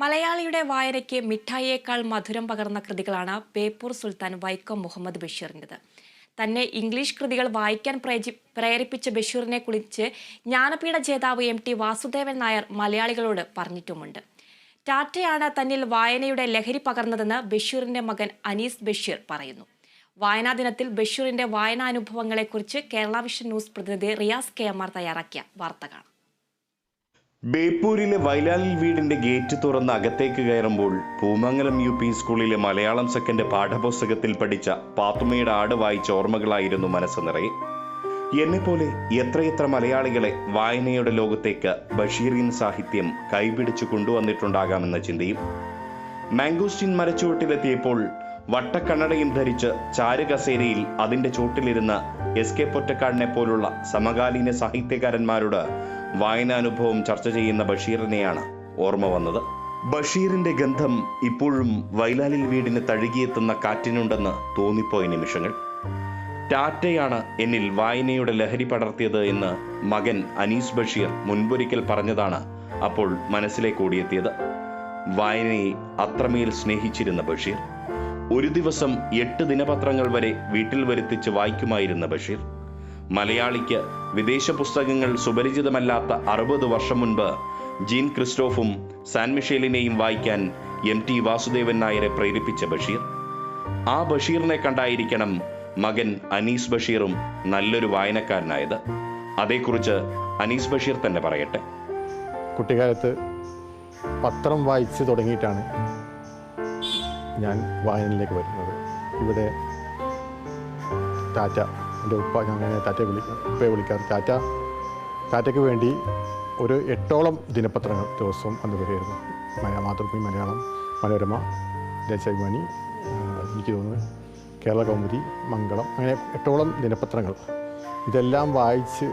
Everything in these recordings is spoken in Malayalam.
മലയാളിയുടെ വായനയ്ക്ക് മിഠായിയേക്കാൾ മധുരം പകർന്ന കൃതികളാണ് ബേപ്പൂർ സുൽത്താൻ വൈക്കം മുഹമ്മദ് ബഷീറിന്റെത്. തന്നെ ഇംഗ്ലീഷ് കൃതികൾ വായിക്കാൻ പ്രേരിപ്പിച്ച ബഷീറിനെ കുറിച്ച് ജ്ഞാനപീഠ ജേതാവ് എം ടി വാസുദേവൻ നായർ മലയാളികളോട് പറഞ്ഞിട്ടുമുണ്ട്. ടാറ്റയാണ് തന്നിൽ വായനയുടെ ലഹരി പകർന്നതെന്ന് ബഷീറിന്റെ മകൻ അനീസ് ബഷീർ പറയുന്നു. വായനാ ദിനത്തിൽ ബഷീറിന്റെ വായനാനുഭവങ്ങളെക്കുറിച്ച് കേരള വിഷൻ ന്യൂസ് പ്രതിനിധി റിയാസ് കെ എം ആർ തയ്യാറാക്കിയ വാർത്ത കാണാം. ബേപ്പൂരിലെ വൈലാലിൽ വീടിന്റെ ഗേറ്റ് തുറന്ന് അകത്തേക്ക് കയറുമ്പോൾ പൂമംഗലം യു പി സ്കൂളിലെ മലയാളം സെക്കൻഡ് പാഠപുസ്തകത്തിൽ പഠിച്ച പാത്തുമ്മയുടെ ആട് വായിച്ച ഓർമ്മകളായിരുന്നു മനസ്സ് നിറയെ. എന്നെപ്പോലെ എത്രയെത്ര മലയാളികളെ വായനയുടെ ലോകത്തേക്ക് ബഷീറിൻ സാഹിത്യം കൈപിടിച്ചു കൊണ്ടുവന്നിട്ടുണ്ടാകാമെന്ന ചിന്തയും. മാംഗോസ്റ്റിൻ മരച്ചുവട്ടിലെത്തിയപ്പോൾ വട്ടക്കണ്ണടയും ധരിച്ച് ചാരുകസേരയിൽ അതിന്റെ ചോട്ടിലിരുന്ന എസ് കെ പൊറ്റക്കാടിനെ പോലുള്ള സമകാലീന സാഹിത്യകാരന്മാരോട് വായനാനുഭവം ചർച്ച ചെയ്യുന്ന ബഷീറിനെയാണ് ഓർമ്മ വന്നത്. ബഷീറിന്റെ ഗന്ധം ഇപ്പോഴും വൈലാലിൽ വീടിന് തഴുകിയെത്തുന്ന കാറ്റിനുണ്ടെന്ന് തോന്നിപ്പോയ നിമിഷങ്ങൾ. ടാറ്റയാണ് എന്നിൽ വായനയുടെ ലഹരി പടർത്തിയത് എന്ന് മകൻ അനീസ് ബഷീർ മുൻപൊരിക്കൽ പറഞ്ഞതാണ് അപ്പോൾ മനസ്സിലേക്ക് ഓടിയെത്തിയത്. വായനയെ അത്രമേൽ സ്നേഹിച്ചിരുന്ന ബഷീർ. ഒരു ദിവസം എട്ട് ദിനപത്രങ്ങൾ വരെ വീട്ടിൽ വരുത്തിച്ച് വായിക്കുമായിരുന്ന ബഷീർ. മലയാളിക്ക് വിദേശ പുസ്തകങ്ങൾ സുപരിചിതമല്ലാത്ത അറുപത് വർഷം മുൻപ് ജീൻ ക്രിസ്റ്റോഫും സാൻ മിഷേലിനെയും വായിക്കാൻ എം ടി വാസുദേവൻ നായരെ പ്രേരിപ്പിച്ച ബഷീർ. ആ ബഷീറിനെ കണ്ടായിരിക്കണം മകൻ അനീസ് ബഷീറും നല്ലൊരു വായനക്കാരനായത്. അതേക്കുറിച്ച് അനീസ് ബഷീർ തന്നെ പറയട്ടെ. കുട്ടിക്കാലത്ത് പത്രം വായിച്ച് തുടങ്ങിയിട്ടാണ് ഞാൻ വായനയിലേക്ക് വരുന്നത്. ഇവിടെ ടാറ്റ. എന്റെ ഉപ്പ ഞാൻ ടാറ്റയെ വിളിക്കാം ഉപ്പയെ വിളിക്കാറ്. ടാറ്റ ടാറ്റയ്ക്ക് വേണ്ടി ഒരു എട്ടോളം ദിനപത്രങ്ങൾ ദിവസവും അന്ന് വരുമായിരുന്നു മലയാള മാതൃഭൂമി മലയാളം മനോരമ ദേശാഭിമാനി എനിക്ക് തോന്നുന്നു കേരള കൗമുദി മംഗളം അങ്ങനെ എട്ടോളം ദിനപത്രങ്ങൾ. ഇതെല്ലാം വായിച്ച്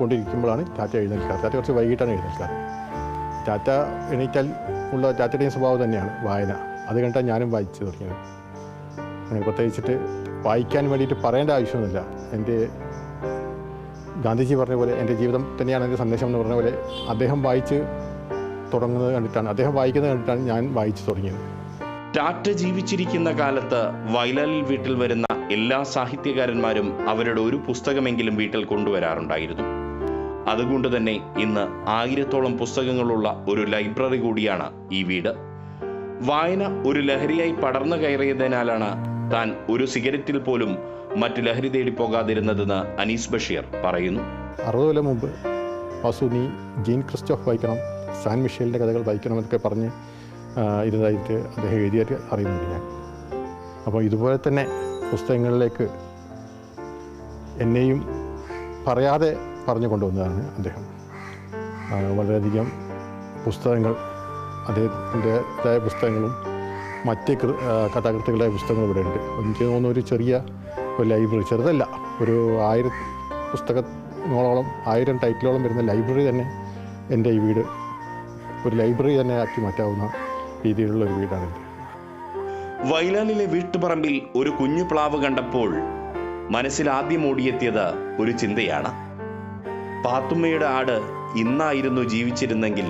കൊണ്ടിരിക്കുമ്പോഴാണ് ടാറ്റ എഴുന്നേൽക്കാറ്. ടാറ്റ കുറച്ച് വൈകിട്ടാണ് എഴുന്നേൽക്കാറ്. ടാറ്റ എണീറ്റാൽ ഉള്ള ടാറ്റയുടെയും സ്വഭാവം തന്നെയാണ് വായന. അത് കണ്ടാൽ ഞാനും വായിച്ചു തുടങ്ങിയത്. അങ്ങനെ പ്രത്യേകിച്ചിട്ട് വായിക്കാൻ വേണ്ടിയിട്ട് പറയേണ്ട ആവശ്യമൊന്നുമില്ല. എന്റെ ഗാന്ധിജി പറഞ്ഞ പോലെ എന്റെ ജീവിതം തന്നെയാണ് എന്റെ സന്ദേശം എന്ന് പറഞ്ഞ പോലെ അദ്ദേഹം വായിച്ച് തുടങ്ങുന്നത് കണ്ടിട്ടാണ്. അദ്ദേഹം വായിക്കുന്നത് കണ്ടിട്ടാണ് ഞാൻ വായിച്ചു തുടങ്ങിയത്. ടാറ്റ ജീവിച്ചിരിക്കുന്ന കാലത്ത് വയലാലിൽ വീട്ടിൽ വരുന്ന എല്ലാ സാഹിത്യകാരന്മാരും അവരുടെ ഒരു പുസ്തകമെങ്കിലും വീട്ടിൽ കൊണ്ടുവരാറുണ്ടായിരുന്നു. അതുകൊണ്ട് തന്നെ ഇന്ന് ആയിരത്തോളം പുസ്തകങ്ങളുള്ള ഒരു ലൈബ്രറി കൂടിയാണ് ഈ വീട്. വായന ഒരു ലഹരിയായി പടർന്നു കയറിയതിനാലാണ് താൻ ഒരു സിഗരറ്റിൽ പോലും മറ്റു ലഹരി തേടി പോകാതിരുന്നതെന്ന് അനീസ് ബഷീർ പറയുന്നു. അറുപത് കൊല്ലം മുമ്പ് വാസു നീ ജീൻ ക്രിസ്റ്റോഫ് വായിക്കണം സാൻ മിഷേലിന്റെ കഥകൾ വായിക്കണം എന്നൊക്കെ പറഞ്ഞ് ഇരുന്നതായിട്ട് അദ്ദേഹം എഴുതിയായിട്ട് അറിയുന്നുണ്ട് ഞാൻ. അപ്പോൾ ഇതുപോലെ തന്നെ പുസ്തകങ്ങളിലേക്ക് എന്നെയും പറയാതെ പറഞ്ഞു കൊണ്ടുവന്നതാണ് അദ്ദേഹം. വളരെയധികം പുസ്തകങ്ങൾ അദ്ദേഹത്തിന്റെതായ പുസ്തകങ്ങളും മറ്റ് കഥാകൃത്തുക്കളുടെ പുസ്തകങ്ങൾ ഇവിടെ ഉണ്ട് എനിക്ക് തോന്നുന്നു ഒരു ചെറിയ ഒരു ലൈബ്രറി ചെറുതല്ല ഒരു ആയിരം പുസ്തകങ്ങളോളം ആയിരം ടൈറ്റിലോളം വരുന്ന ലൈബ്രറി തന്നെ എന്റെ ഈ വീട്. ഒരു ലൈബ്രറി തന്നെ ആക്കി മാറ്റാവുന്ന രീതിയിലുള്ള ഒരു വീടാണ് വയലാലിലെ വീട്ടുപറമ്പിൽ ഒരു കുഞ്ഞു പ്ലാവ് കണ്ടപ്പോൾ മനസ്സിൽ ആദ്യം ഓടിയെത്തിയത് ഒരു ചിന്തയാണ്. പാത്തുമ്മയുടെ ആട് ഇന്നായിരുന്നു ജീവിച്ചിരുന്നെങ്കിൽ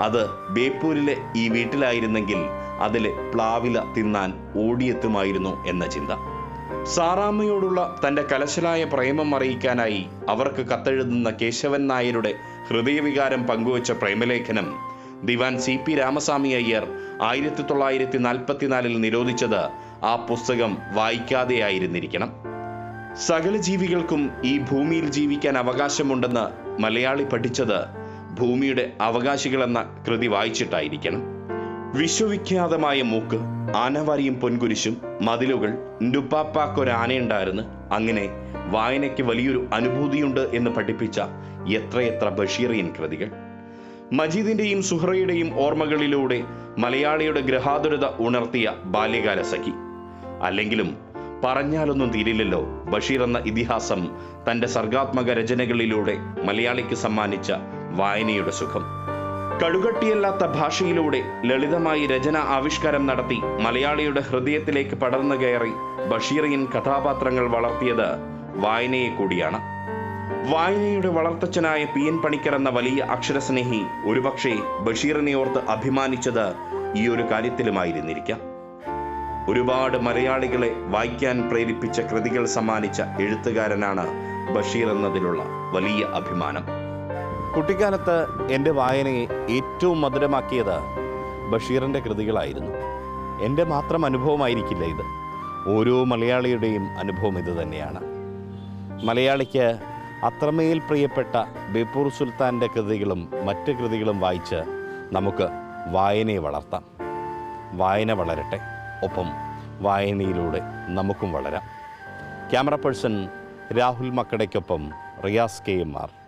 അത് ബേപ്പൂരിലെ ഈ വീട്ടിലായിരുന്നെങ്കിൽ അതിലെ പ്ലാവില തിന്നാൻ ഓടിയെത്തുമായിരുന്നു എന്ന ചിന്ത. സാറാമ്മയോടുള്ള തന്റെ കലശലായ പ്രേമം അറിയിക്കാനായി അവർക്ക് കത്തെഴുതുന്ന കേശവൻ നായരുടെ ഹൃദയവികാരം പങ്കുവച്ച പ്രേമലേഖനം ദിവാൻ സി പി രാമസ്വാമി അയ്യർ ആയിരത്തി തൊള്ളായിരത്തി നാൽപ്പത്തിനാലിൽ നിരോധിച്ചത് ആ പുസ്തകം വായിക്കാതെയായിരുന്നിരിക്കണം സകല ജീവികൾക്കും ഈ ഭൂമിയിൽ ജീവിക്കാൻ അവകാശമുണ്ടെന്ന് മലയാളി പഠിച്ചത് ഭൂമിയുടെ അവകാശികളെന്ന കൃതി വായിച്ചിട്ടായിരിക്കണം. വിശ്വവിഖ്യാതമായ മൂക്ക് ആനവാരിയും പൊൻകുരിശും മതിലുകൾ നുപ്പാപ്പാക്കൊരാനയുണ്ടായിരുന്നു. അങ്ങനെ വായനയ്ക്ക് വലിയൊരു അനുഭൂതിയുണ്ട് എന്ന് പഠിപ്പിച്ച എത്രയെത്ര ബഷീറിയൻ കൃതികൾ. മജീദിന്റെയും സുഹറയുടെയും ഓർമ്മകളിലൂടെ മലയാളിയുടെ ഗ്രഹാതുരത ഉണർത്തിയ ബാല്യകാല സഖി. അല്ലെങ്കിലും പറഞ്ഞാലൊന്നും തീരില്ലല്ലോ ബഷീർ എന്ന ഇതിഹാസം തന്റെ സർഗാത്മക രചനകളിലൂടെ മലയാളിക്ക് സമ്മാനിച്ച വായനയുടെ സുഖം. കടുകട്ടിയല്ലാത്ത ഭാഷയിലൂടെ ലളിതമായി രചന ആവിഷ്കാരം നടത്തി മലയാളിയുടെ ഹൃദയത്തിലേക്ക് പടർന്നു കയറി ബഷീറിയൻ കഥാപാത്രങ്ങൾ വളർത്തിയത് വായനയെ കൂടിയാണ്. വായനയുടെ വളർത്തച്ഛനായ പി എൻ പണിക്കർ എന്ന വലിയ അക്ഷരസ്നേഹി ഒരുപക്ഷെ ബഷീറിനെ ഓർത്ത് അഭിമാനിച്ചത് ഈ ഒരു കാര്യത്തിലുമായിരുന്നിരിക്കാം. ഒരുപാട് മലയാളികളെ വായിക്കാൻ പ്രേരിപ്പിച്ച കൃതികൾ സമ്മാനിച്ച എഴുത്തുകാരനാണ് ബഷീർ എന്നതിലുള്ള വലിയ അഭിമാനം. കുട്ടിക്കാലത്ത് എന്റെ വായനയെ ഏറ്റവും മധുരമാക്കിയത് ബഷീറിന്റെ കൃതികളായിരുന്നു. എന്റെ മാത്രം അനുഭവമായിരിക്കില്ല ഇത്. ഓരോ മലയാളിയുടെയും അനുഭവം ഇത് തന്നെയാണ്. മലയാളിക്ക് അത്രമേൽ പ്രിയപ്പെട്ട ബേപ്പൂർ സുൽത്താന്റെ കൃതികളും മറ്റ് കൃതികളും വായിച്ച് നമുക്ക് വായനയെ വളർത്താം. വായന വളരട്ടെ. ഒപ്പം വായനയിലൂടെ നമുക്കും വളരാം. Camera person Rahul മക്കടയ്ക്കൊപ്പം Riyas K M R.